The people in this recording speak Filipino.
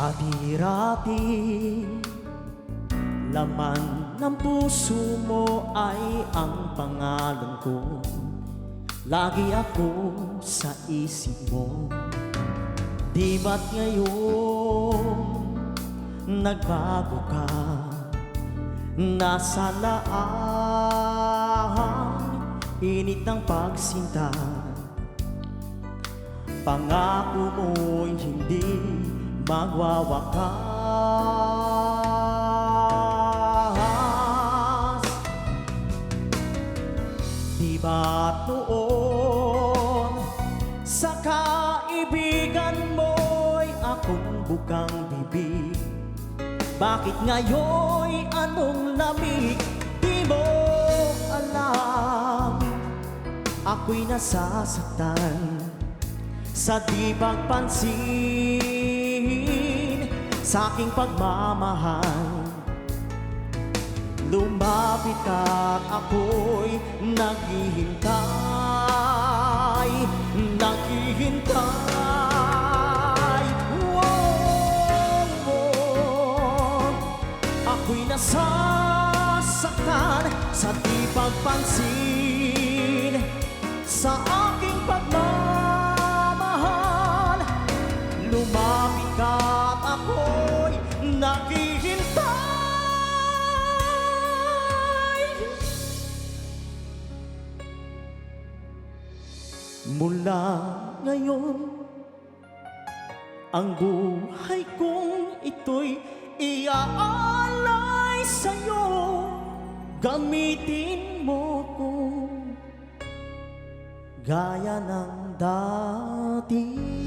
Dati-rati Laman ng puso mo ay ang pangalan ko. Lagi ako sa isip mo. Di ba't ngayon Nagbago ka? Nasa laang Init ng pagsinta. Pangako mo'y hindi magwawakas. Di ba't noon Sa kaibigan mo'y akong bukang bibig? Bakit ngayon'y anong lamig? Di mo alam. Ako'y nasasaktan Sa di pagpansin Sa aking pagmamahal Lumapit ka't ako'y naghihintay Naghihintay Wow, wow. Ako'y nasasaktan sa di pagpansin Sa aking pagmamahal Lumapit ka't ako'y naghihintay. Mula ngayon Ang buhay kong ito'y iaalay sa'yo. Gamitin mo ko. Gaya ng dati